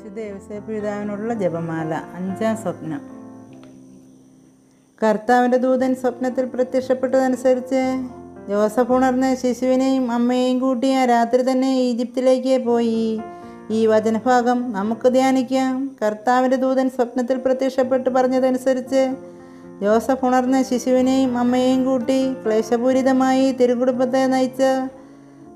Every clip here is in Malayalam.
വിശുദ്ധ യോസേപ്പ് പിതാവിനുള്ള ജപമാല അഞ്ചാം സ്വപ്നം. കർത്താവിന്റെ ദൂതൻ സ്വപ്നത്തിൽ പ്രത്യക്ഷപ്പെട്ടതനുസരിച്ച് ജോസഫ് ഉണർന്ന് ശിശുവിനെയും അമ്മയെയും കൂട്ടി ആ രാത്രി തന്നെ ഈജിപ്തിലേക്ക് പോയി. ഈ വചനഭാഗം നമുക്ക് ധ്യാനിക്കാം. കർത്താവിന്റെ ദൂതൻ സ്വപ്നത്തിൽ പ്രത്യക്ഷപ്പെട്ട് പറഞ്ഞതനുസരിച്ച് ജോസഫ് ഉണർന്ന് ശിശുവിനെയും അമ്മയെയും കൂട്ടി ക്ലേശപൂരിതമായി തിരുകുടുംബത്തെ നയിച്ച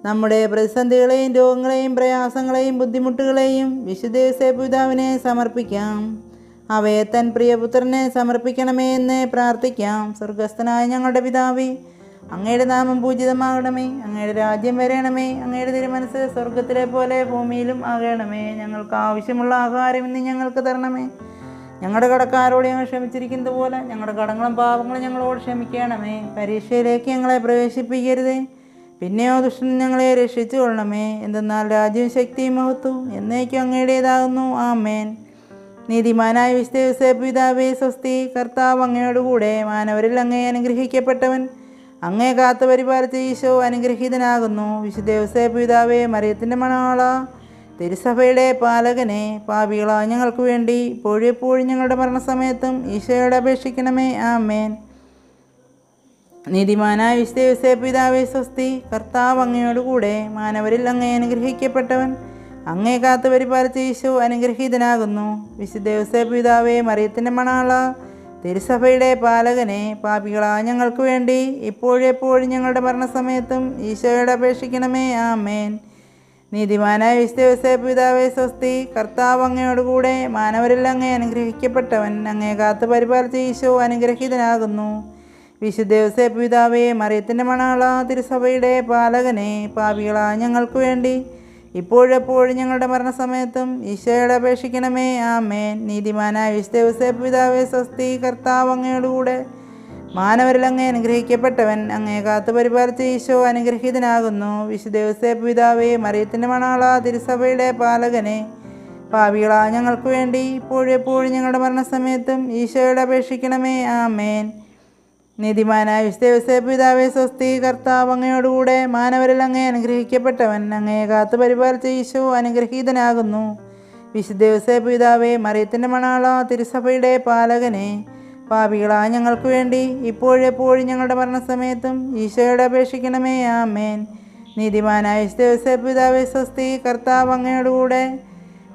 നമ്മുടെ പ്രതിസന്ധികളെയും രോഗങ്ങളെയും പ്രയാസങ്ങളെയും ബുദ്ധിമുട്ടുകളെയും വിശുദ്ധ യോസേപ്പ് പിതാവിനെ സമർപ്പിക്കാം. അവയെ തൻ പ്രിയപുത്രനെ സമർപ്പിക്കണമേ എന്ന് പ്രാർത്ഥിക്കാം. സ്വർഗസ്ഥനായ ഞങ്ങളുടെ പിതാവേ അങ്ങയുടെ നാമം പൂജിതമാകണമേ. അങ്ങയുടെ രാജ്യം വരണമേ. അങ്ങയുടെ തിരുമനസ് സ്വർഗത്തിലെ പോലെ ഭൂമിയിലും ആകണമേ. ഞങ്ങൾക്ക് ആവശ്യമുള്ള ആഹാരം ഇന്ന് ഞങ്ങൾക്ക് തരണമേ. ഞങ്ങളുടെ കടക്കാരോട് ഞങ്ങൾ ക്ഷമിച്ചിരിക്കുന്നത് പോലെ ഞങ്ങളുടെ കടങ്ങളും പാപങ്ങളും ഞങ്ങളോട് ക്ഷമിക്കണമേ. പരീക്ഷയിലേക്ക് ഞങ്ങളെ പ്രവേശിപ്പിക്കരുതേ. പിന്നെയോ ദുഷ്ടൻ ഞങ്ങളെ രക്ഷിച്ചു കൊള്ളണമേ. എന്തെന്നാൽ രാജ്യം ശക്തിയും മഹത്വവും എന്നേക്കും അങ്ങയുടേതാകുന്നു. ആമേൻ. നീതിമാനായ വിശുദ്ധ പിതാവേ സ്വസ്തി. കർത്താവ് അങ്ങയോടുകൂടെ മാനവരിൽ അങ്ങേ അനുഗ്രഹിക്കപ്പെട്ടവൻ. അങ്ങേ കാത്തു പരിപാലിച്ച ഈശോ അനുഗ്രഹീതനാകുന്നു. വിശുദ്ധ പിതാവേ മറിയത്തിന്റെ മണാള തിരുസഭയുടെ പാലകനെ പാപികളാ ഞങ്ങൾക്ക് വേണ്ടി ഇപ്പോഴും എപ്പോഴും ഞങ്ങളുടെ മരണസമയത്തും ഈശോയോട് അപേക്ഷിക്കണമേ. ആമേൻ. നീതിമാനായ വിശുദ്ധ പിതാവേ സ്വസ്തി കർത്താവ് അങ്ങയോടുകൂടെ മാനവരിൽ അങ്ങേ അനുഗ്രഹിക്കപ്പെട്ടവൻ. അങ്ങേ കാത്തു പരിപാലിച്ച യേശു അനുഗ്രഹീതനാകുന്നു. വിശുദ്ധ പിതാവേ മറിയത്തിന്റെ മണാള തിരുസഭയുടെ പാലകനെ പാപികളായ ഞങ്ങൾക്ക് വേണ്ടി ഇപ്പോഴെപ്പോഴും ഞങ്ങളുടെ മരണസമയത്തും ഈശോയോട് അപേക്ഷിക്കണമേ. ആമേൻ. നീതിമാനായ വിശുദ്ധ പിതാവേ സ്വസ്തി കർത്താവ് അങ്ങയോടുകൂടെ മാനവരിൽ അങ്ങേ അനുഗ്രഹിക്കപ്പെട്ടവൻ. അങ്ങേ കാത്തു പരിപാലിച്ച ഈശോ അനുഗ്രഹീതനാകുന്നു. വിശുദ്ധ പിതാവേ മറിയത്തിന്റെ മണാള തിരുസഭയുടെ പാലകനെ പാപികളാ ഞങ്ങൾക്ക് വേണ്ടി. ഇപ്പോഴെപ്പോഴും ഞങ്ങളുടെ മരണസമയത്തും ഈശോയോടെ അപേക്ഷിക്കണമേ. ആമേൻ. നീതിമാനായ വിശുദ്ധ പിതാവേ സ്വസ്തി കർത്താവ് അങ്ങയോടുകൂടെ മാനവരിൽ അങ്ങേ അനുഗ്രഹിക്കപ്പെട്ടവൻ അങ്ങേ കാത്തു പരിപാലിച്ച ഈശോ അനുഗ്രഹീതനാകുന്നു. വിശുദ്ധ പിതാവേ മറിയത്തിന്റെ മണാള തിരുസഭയുടെ പാലകനെ പാപികളാ ഞങ്ങൾക്ക് വേണ്ടി. ഇപ്പോഴെപ്പോഴും ഞങ്ങളുടെ മരണസമയത്തും ഈശോയോടെ അപേക്ഷിക്കണമേ. ആമേൻ. നീതിമാനായ വിശ്വസേ പിതാവേ സ്വസ്തി കർത്താവ് അങ്ങയോടുകൂടെ മാനവരിൽ അങ്ങേ അനുഗ്രഹിക്കപ്പെട്ടവൻ അങ്ങയെ കാത്തു പരിപാലിച്ച ഈശോ അനുഗ്രഹീതനാകുന്നു. വിശുദ്ദേവസേ പിതാവേ മറിയത്തിന്റെ മണാള തിരുസഭയുടെ പാലകനെ പാപികളാ ഞങ്ങൾക്ക് വേണ്ടി ഇപ്പോഴെപ്പോഴും ഞങ്ങളുടെ മരണസമയത്തും ഈശോയോടെ അപേക്ഷിക്കണമേ ആമേൻ. നീതിമാനായ വിശുദ്ദേവസേ പിതാവേ സ്വസ്തി കർത്താവ് അങ്ങയോടുകൂടെ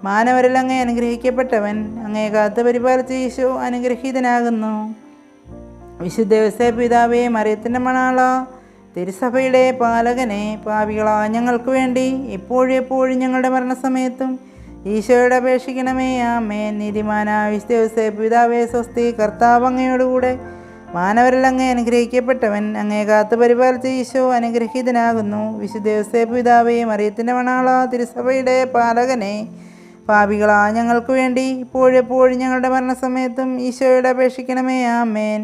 മാനവരിൽ അങ്ങേ അനുഗ്രഹിക്കപ്പെട്ടവൻ അങ്ങേ കാത്തു പരിപാലിച്ച ഈശോ അനുഗ്രഹീതനാകുന്നു. വിശുദ്ധ പിതാവേ മറിയത്തിന്റെ മണാള തിരുസഭയുടെ പാലകനെ പാപികളാ ഞങ്ങൾക്ക് വേണ്ടി ഇപ്പോഴും എപ്പോഴും ഞങ്ങളുടെ മരണസമയത്തും ഈശോയുടെ അപേക്ഷിക്കണമേ ആമേൻ. നീതിമാന വിശുദ്ധ പിതാവേ സ്വസ്തി കർത്താവ് അങ്ങയോടുകൂടെ മാനവരിൽ അങ്ങേ അനുഗ്രഹിക്കപ്പെട്ടവൻ അങ്ങേ കാത്തു പരിപാലിച്ച ഈശോ അനുഗ്രഹീതനാകുന്നു. വിശുദ്ധ പിതാവേ മറിയത്തിന്റെ മണാള തിരുസഭയുടെ പാലകനെ പാപികളാ ഞങ്ങൾക്ക് വേണ്ടി ഇപ്പോഴെപ്പോഴും ഞങ്ങളുടെ മരണസമയത്തും ഈശോയോട് അപേക്ഷിക്കണമേ ആമേൻ.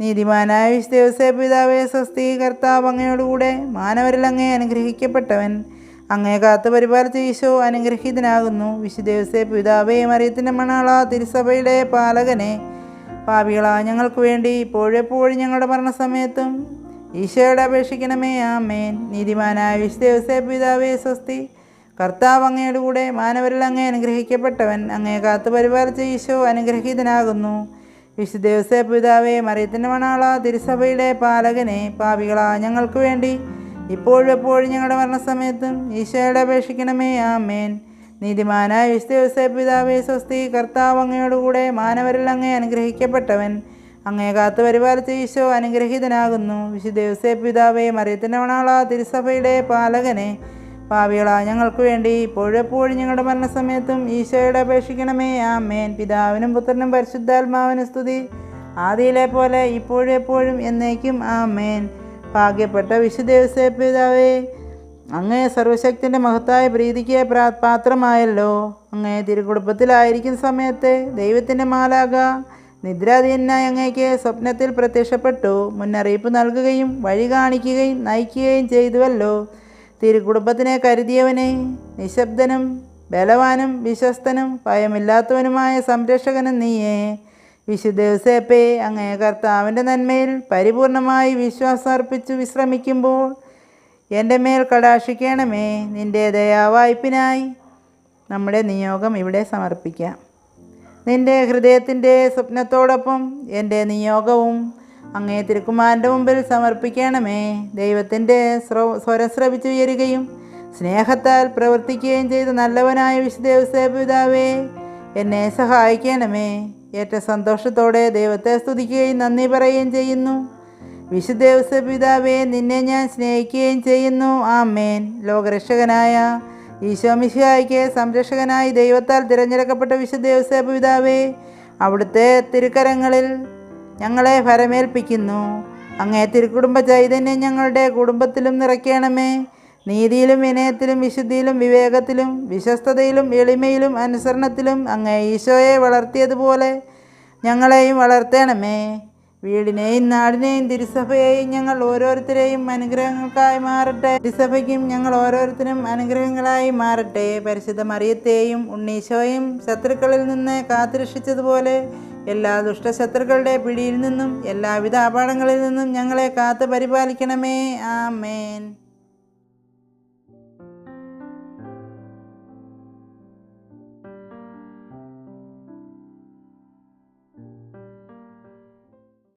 നീതിമാനായ വിശ്വസേ പിതാവേ സ്വസ്തി കർത്താവ് അങ്ങയോടുകൂടെ മാനവരിൽ അങ്ങേ അനുഗ്രഹിക്കപ്പെട്ടവൻ. അങ്ങേ കാത്തു പരിപാലിച്ച ഈശോ അനുഗ്രഹീതനാകുന്നു. വിശുദ്ദേവസേ പിതാവേ മറിയത്തിന്റെ മണാള തിരുസഭയുടെ പാലകനെ. പാപികളാ ഞങ്ങൾക്ക് വേണ്ടി ഇപ്പോഴെപ്പോഴും ഞങ്ങളുടെ മരണസമയത്തും ഈശോയോട് അപേക്ഷിക്കണമേ ആമേൻ. നീതിമാനായ വിശുദ്ദേവസേ പിതാവേ സ്വസ്തി കർത്താവ് അങ്ങയുടെ കൂടെ മാനവരിൽ അങ്ങേ അനുഗ്രഹിക്കപ്പെട്ടവൻ. അങ്ങേ കാത്തു പരിപാലിച്ച ഈശോ അനുഗ്രഹീതനാകുന്നു. വിശുദ്ധ പിതാവേ മറിയത്തിന്റെ മണാള തിരുസഭയുടെ പാലകനെ പാപികളാ ഞങ്ങൾക്ക് വേണ്ടി. ഇപ്പോഴും എപ്പോഴും ഞങ്ങളുടെ മരണസമയത്തും ഈശോയുടെ അപേക്ഷിക്കണമേ ആമേൻ. നീതിമാനായ വിശുദ്ധ പിതാവേ സ്വസ്തി കർത്താവ് അങ്ങയോടുകൂടെ മാനവരിൽ അങ്ങേ അനുഗ്രഹിക്കപ്പെട്ടവൻ. അങ്ങേ കാത്തു പരിപാലിച്ച ഈശോ അനുഗ്രഹീതനാകുന്നു. വിശുദ്ധ പിതാവേ മറിയത്തിന്റെ മണാള തിരുസഭയുടെ പാലകനെ പാവികളാ ഞങ്ങൾക്ക് വേണ്ടി ഇപ്പോഴെപ്പോഴും ഞങ്ങളുടെ മരണസമയത്തും ഈശോയോട് അപേക്ഷിക്കണമേ. ആമേൻ. പിതാവിനും പുത്രനും പരിശുദ്ധാത്മാവിനും സ്തുതി. ആദിയിലെ പോലെ ഇപ്പോഴും എപ്പോഴും എന്നേക്കും ആമേൻ. ഭാഗ്യപ്പെട്ട വിശുദ്ദേവസേ പിതാവേ അങ്ങേ സർവശക്തിന്റെ മഹത്തായ പ്രീതിക്ക് പ്രാ പാത്രമായല്ലോ. അങ്ങേ തിരുകുടുംബത്തിലായിരിക്കുന്ന സമയത്ത് ദൈവത്തിന്റെ മാലാക നിദ്രാധീനായ അങ്ങേക്ക് സ്വപ്നത്തിൽ പ്രത്യക്ഷപ്പെട്ടു. മുന്നറിയിപ്പ് നൽകുകയും വഴി കാണിക്കുകയും നയിക്കുകയും ചെയ്തുവല്ലോ. തിരുക്കുടുംബത്തിനെ കരുതിയവനെ നിശബ്ദനും ബലവാനും വിശ്വസ്തനും ഭയമില്ലാത്തവനുമായ സംരക്ഷകനും നീയേ. വിശുദ്ധ യോസേപ്പേ അങ്ങേ കർത്താവിന്റെ നന്മയിൽ പരിപൂർണമായി വിശ്വാസം അർപ്പിച്ചു വിശ്രമിക്കുമ്പോൾ എന്റെ മേൽ കടാക്ഷിക്കണമേ. നിന്റെ ദയാവായ്പിനായി നമ്മുടെ നിയോഗം ഇവിടെ സമർപ്പിക്കാം. നിന്റെ ഹൃദയത്തിന്റെ സ്വപ്നത്തോടൊപ്പം എന്റെ നിയോഗവും അങ്ങേ തിരുക്കുമാരന്റെ മുമ്പിൽ സമർപ്പിക്കണമേ. ദൈവത്തിന്റെ സ്വരം സ്വരം ശ്രവിച്ചുയരുകയും സ്നേഹത്താൽ പ്രവർത്തിക്കുകയും ചെയ്ത നല്ലവനായ വിശുദ്ധ പിതാവേ എന്നെ സഹായിക്കണമേ. ഏറ്റവും സന്തോഷത്തോടെ ദൈവത്തെ സ്തുതിക്കുകയും നന്ദി പറയുകയും ചെയ്യുന്നു. വിശുദ്ധ പിതാവേ നിന്നെ ഞാൻ സ്നേഹിക്കുകയും ചെയ്യുന്നു. ആമേൻ. ലോകരക്ഷകനായ ഈശോ മിശിഹായ്ക്ക് സംരക്ഷകനായി ദൈവത്താൽ തിരഞ്ഞെടുക്കപ്പെട്ട വിശുദ്ധ പിതാവേ അവിടുത്തെ തിരുക്കരങ്ങളിൽ ഞങ്ങളെ ഫരമേൽപ്പിക്കുന്നു അങ്ങേ തിരുക്കുടുംബ ചൈതന്യം ഞങ്ങളുടെ കുടുംബത്തിലും നിറയ്ക്കണമേ. നീതിയിലും വിനയത്തിലും വിശുദ്ധിയിലും വിവേകത്തിലും വിശ്വസ്തതയിലും എളിമയിലും അനുസരണത്തിലും അങ്ങേ ഈശോയെ വളർത്തിയതുപോലെ ഞങ്ങളെയും വളർത്തണമേ. വീടിനെയും നാടിനെയും തിരുസഭയെയും ഞങ്ങൾ ഓരോരുത്തരെയും അനുഗ്രഹങ്ങൾക്കായി മാറട്ടെ. തിരുസഭയ്ക്കും ഞങ്ങൾ ഓരോരുത്തരും അനുഗ്രഹങ്ങളായി മാറട്ടെ. പരിശുദ്ധ മറിയത്തെയും ഉണ്ണീശോയും ശത്രുക്കളിൽ നിന്ന് കാത്തുരക്ഷിച്ചതുപോലെ എല്ലാ ദുഷ്ടശത്രുക്കളുടെ പിടിയിൽ നിന്നും എല്ലാവിധ അപകടങ്ങളിൽ നിന്നും ഞങ്ങളെ കാത്തു പരിപാലിക്കണമേ ആമേൻ.